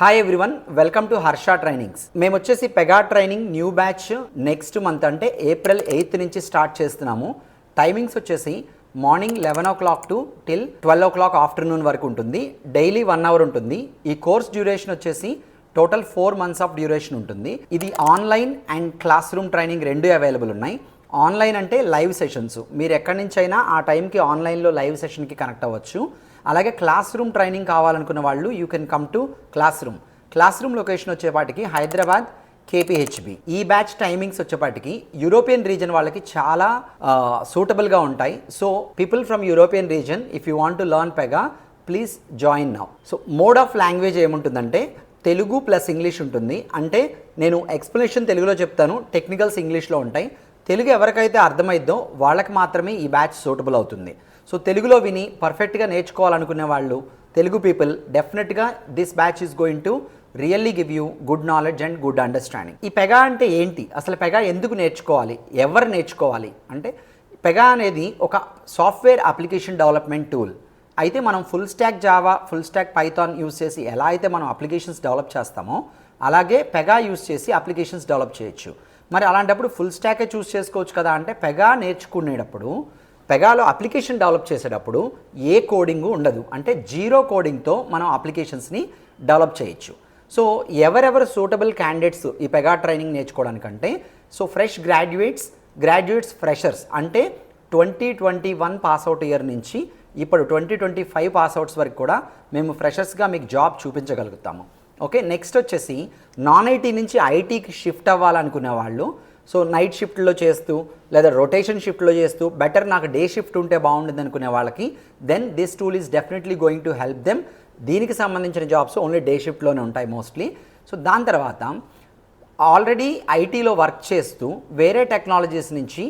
Hi everyone welcome to Harsha trainings మేము వచ్చేసి Pega training new batch next month అంటే April eighth నుంచి start చేస్తున్నాము. టైమింగ్స్ వచ్చేసి morning eleven o'clock to till twelve o'clock afternoon వరకు ఉంటుంది. డైలీ వన్ అవర్ ఉంటుంది. ఈ కోర్స్ డ్యూరేషన్ వచ్చేసి total four months of duration ఉంటుంది. ఇది online and class room training రెండు అవైలబుల్ ఉన్నాయి. ఆన్లైన్ అంటే లైవ్ సెషన్స్. మీరు ఎక్కడి నుంచైనా అయినా ఆ టైంకి ఆన్లైన్లో లైవ్ సెషన్కి కనెక్ట్ అవ్వచ్చు. అలాగే క్లాస్ రూమ్ ట్రైనింగ్ కావాలనుకున్న వాళ్ళు you can come to classroom. Classroom location వచ్చేపాటికి హైదరాబాద్ కేపీహెచ్బి. ఈ బ్యాచ్ టైమింగ్స్ వచ్చేపాటికి యూరోపియన్ రీజన్ వాళ్ళకి చాలా సూటబుల్గా ఉంటాయి. So people from European region if you want to learn Pega please join now. So mode of language ఏముంటుందంటే తెలుగు ప్లస్ ఇంగ్లీష్ ఉంటుంది. అంటే నేను ఎక్స్ప్లెనేషన్ తెలుగులో చెప్తాను టెక్నికల్స్ ఇంగ్లీష్లో ఉంటాయి. తెలుగు ఎవరికైతే అర్థమైద్దో వాళ్ళకి మాత్రమే ఈ బ్యాచ్ సూటబుల్ అవుతుంది. సో తెలుగులో విని పర్ఫెక్ట్గా నేర్చుకోవాలనుకునే వాళ్ళు తెలుగు పీపుల్ డెఫినెట్గా this batch is going to really give you good knowledge and good understanding. ఈ పెగా అంటే ఏంటి? అసలు పెగా ఎందుకు నేర్చుకోవాలి? ఎవరు నేర్చుకోవాలి? అంటే పెగా అనేది ఒక సాఫ్ట్వేర్ అప్లికేషన్ డెవలప్మెంట్ టూల్. అయితే మనం full stack Java full stack Python use చేసి ఎలా అయితే మనం అప్లికేషన్స్ డెవలప్ చేస్తామో అలాగే పెగా యూస్ చేసి అప్లికేషన్స్ డెవలప్ చేయొచ్చు. మరి అలాంటప్పుడు ఫుల్ స్టాకే చూస్ చేసుకోవచ్చు కదా అంటే పెగా నేర్చుకునేటప్పుడు పెగాలో అప్లికేషన్ డెవలప్ చేసేటప్పుడు ఏ కోడింగ్ ఉండదు. అంటే జీరో కోడింగ్తో మనం అప్లికేషన్స్ని డెవలప్ చేయొచ్చు. సో ఎవరెవరు సూటబుల్ క్యాండిడేట్స్ ఈ Pega training నేర్చుకోవడానికంటే so fresh graduates graduates freshers అంటే twenty twenty one pass out year నుంచి ఇప్పుడు ట్వంటీ ట్వంటీ ఫైవ్ పాస్అవుట్స్ వరకు కూడా మేము ఫ్రెషర్స్గా మీకు జాబ్ చూపించగలుగుతాము. ఓకే నెక్స్ట్ వచ్చేసి నాన్ ఐటీ నుంచి ఐటీకి షిఫ్ట్ అవ్వాలనుకునే వాళ్ళు. సో నైట్ షిఫ్ట్లో చేస్తూ లేదా రొటేషన్ షిఫ్ట్లో చేస్తూ బెటర్ నాకు డే షిఫ్ట్ ఉంటే బాగుంటుంది అనుకునే వాళ్ళకి then this tool is definitely going to help them దీనికి సంబంధించిన జాబ్స్ ఓన్లీ డే షిఫ్ట్లోనే ఉంటాయి మోస్ట్లీ సో దాని తర్వాత ఆల్రెడీ ఐటీలో వర్క్ చేస్తూ వేరే టెక్నాలజీస్ నుంచి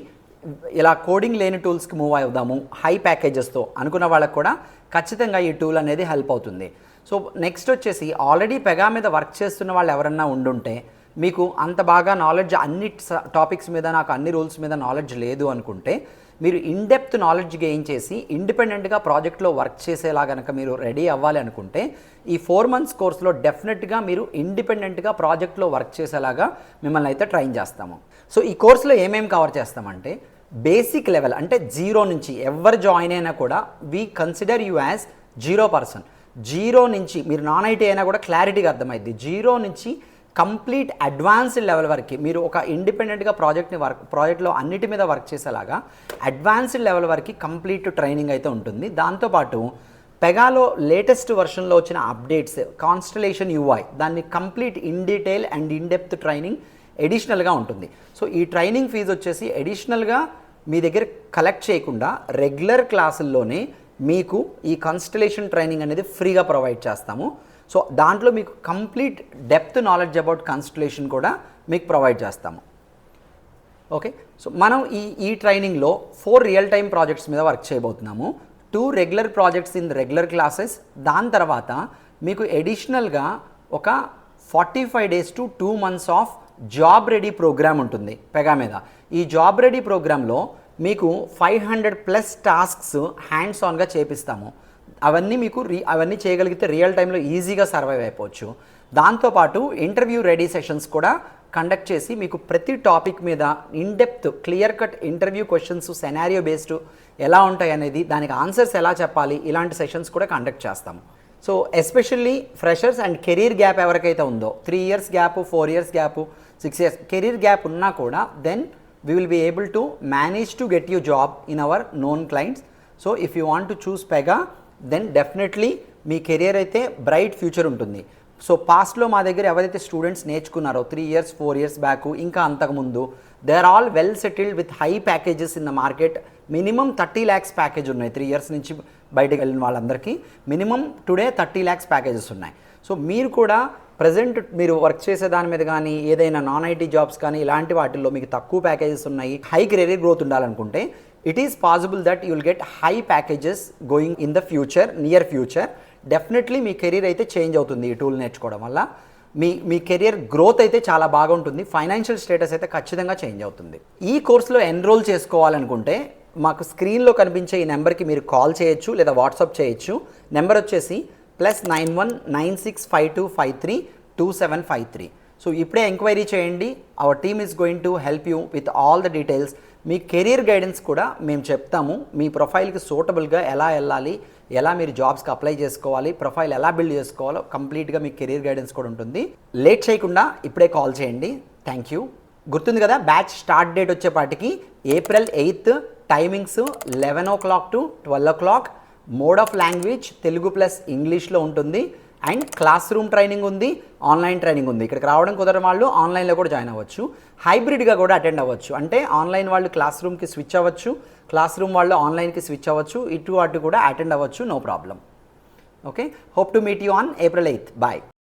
ఇలా కోడింగ్ లేని టూల్స్కి మూవ్ అవుదాము హై ప్యాకేజెస్తో అనుకున్న వాళ్ళకి కూడా ఖచ్చితంగా ఈ టూల్ అనేది హెల్ప్ అవుతుంది. సో నెక్స్ట్ వచ్చేసి ఆల్రెడీ పెగా మీద వర్క్ చేస్తున్న వాళ్ళు ఎవరన్నా ఉండుంటే మీకు అంత బాగా నాలెడ్జ్ అన్ని టాపిక్స్ మీద నాకు అన్ని రూల్స్ మీద నాలెడ్జ్ లేదు అనుకుంటే మీరు ఇన్డెప్త్ నాలెడ్జ్ గెయిన్ చేసి ఇండిపెండెంట్గా ప్రాజెక్ట్లో వర్క్ చేసేలా కనుక మీరు రెడీ అవ్వాలి అనుకుంటే ఈ ఫోర్ మంత్స్ కోర్స్లో డెఫినెట్గా మీరు ఇండిపెండెంట్గా ప్రాజెక్ట్లో వర్క్ చేసేలాగా మిమ్మల్ని అయితే ట్రైన్ చేస్తాము. సో ఈ కోర్సులో ఏమేమి కవర్ చేస్తామంటే బేసిక్ లెవెల్ అంటే జీరో నుంచి ఎవరు జాయిన్ అయినా కూడా we consider you as zero person zero నుంచి మీరు నాన్ ఐటీ అయినా కూడా క్లారిటీగా అర్థమైద్ది. జీరో నుంచి కంప్లీట్ అడ్వాన్స్డ్ లెవెల్ వరకు మీరు ఒక ఇండిపెండెంట్గా ప్రాజెక్ట్ని వర్క్ ప్రాజెక్ట్లో అన్నిటి మీద వర్క్ చేసేలాగా అడ్వాన్స్డ్ లెవెల్ వరకు కంప్లీట్ ట్రైనింగ్ అయితే ఉంటుంది. దాంతోపాటు పెగాలో లేటెస్ట్ వర్షన్లో వచ్చిన అప్డేట్స్ కాన్స్టలేషన్ యూఐ దాన్ని complete in detail and in depth training ఎడిషనల్గా ఉంటుంది. సో ఈ ట్రైనింగ్ ఫీజు వచ్చేసి ఎడిషనల్గా మీ దగ్గర కలెక్ట్ చేయకుండా రెగ్యులర్ క్లాసుల్లోనే మీకు ఈ కన్స్టలేషన్ ట్రైనింగ్ అనేది ఫ్రీగా ప్రొవైడ్ చేస్తాము. సో దాంట్లో మీకు complete depth knowledge about constellation కూడా మీకు ప్రొవైడ్ చేస్తాము. ఓకే సో మనం ఈ ఈ ట్రైనింగ్లో ఫోర్ రియల్ టైమ్ ప్రాజెక్ట్స్ మీద వర్క్ చేయబోతున్నాము. Two regular projects in regular classes దాని తర్వాత మీకు ఎడిషనల్గా ఒక forty five days to two months of job ready program ఉంటుంది పెగా మీద. ఈ జాబ్ రెడీ ప్రోగ్రాంలో మీకు five hundred plus tasks hands ఆన్గా చేపిస్తాము. అవన్నీ మీకు రీ అవన్నీ చేయగలిగితే రియల్ టైంలో ఈజీగా సర్వైవ్ అయిపోవచ్చు. దాంతోపాటు ఇంటర్వ్యూ రెడీ సెషన్స్ కూడా కండక్ట్ చేసి మీకు ప్రతి టాపిక్ మీద in depth clear cut interview questions scenario based ఎలా ఉంటాయి అనేది దానికి ఆన్సర్స్ ఎలా చెప్పాలి ఇలాంటి సెషన్స్ కూడా కండక్ట్ చేస్తాము so especially freshers and career gap ఎవరికైతే ఉందో three years gap four years gap six years career gap ఉన్నా కూడా then we will be able to manage to get you job in our known clients so if you want to choose Pega then definitely me career అయితే bright future ఉంటుంది. So పాస్ట్లో మా దగ్గర ఎవరైతే students నేర్చుకున్నారో three years four years back ఇంకా అంతకుముందు they are all well settled with high packages in the market minimum thirty lakhs package ఉన్నాయి. Three years నుంచి బయటకు వెళ్ళిన వాళ్ళందరికీ. Minimum today thirty lakhs packages ఉన్నాయి. సో మీరు కూడా ప్రజెంట్ మీరు వర్క్ చేసే దాని మీద కానీ ఏదైనా నాన్ ఐటీ జాబ్స్ కానీ ఇలాంటి వాటిల్లో మీకు తక్కువ ప్యాకేజెస్ ఉన్నాయి. హై కెరీర్ గ్రోత్ ఉండాలనుకుంటే it is possible that you'll get high packages going in the future near future definitely me career అయితే చేంజ్ అవుతుంది ఈ టూల్ నేర్చుకోవడం వల్ల. మీ మీ కెరియర్ గ్రోత్ అయితే చాలా బాగుంటుంది ఫైనాన్షియల్ స్టేటస్ అయితే ఖచ్చితంగా చేంజ్ అవుతుంది. ఈ కోర్సులో ఎన్రోల్ చేసుకోవాలనుకుంటే మాకు స్క్రీన్లో కనిపించే ఈ నెంబర్కి మీరు కాల్ చేయొచ్చు లేదా వాట్సాప్ చేయొచ్చు. నెంబర్ వచ్చేసి plus nine one nine six five two five three two seven five three so ఇప్పుడే ఎంక్వైరీ చేయండి. Our team is going to help you with all the details me career guidance కూడా మేము చెప్తాము. మీ ప్రొఫైల్కి సూటబుల్గా ఎలా వెళ్ళాలి ఎలా మీరు జాబ్స్కి అప్లై చేసుకోవాలి ప్రొఫైల్ ఎలా బిల్డ్ చేసుకోవాలో కంప్లీట్గా మీ కెరీర్ గైడెన్స్ కూడా ఉంటుంది. లేట్ చేయకుండా ఇప్పుడే కాల్ చేయండి. థ్యాంక్ యూ గుర్తుంది కదా బ్యాచ్ స్టార్ట్ డేట్ వచ్చేపాటికి April eighth timings eleven o'clock to twelve o'clock mode of language Telugu plus ఇంగ్లీష్లో ఉంటుంది అండ్ క్లాస్ రూమ్ ట్రైనింగ్ ఉంది ఆన్లైన్ ట్రైనింగ్ ఉంది. ఇక్కడికి రావడం కుదరని వాళ్ళు ఆన్లైన్లో కూడా జాయిన్ అవ్వచ్చు. హైబ్రిడ్గా కూడా అటెండ్ అవ్వచ్చు. అంటే ఆన్లైన్ వాళ్ళు క్లాస్ రూమ్కి స్విచ్ అవ్వచ్చు క్లాస్ రూమ్ వాళ్ళు ఆన్లైన్కి స్విచ్ అవ్వచ్చు ఇటు అటు కూడా అటెండ్ అవ్వచ్చు no problem. Okay? Hope to meet you on April eighth. Bye.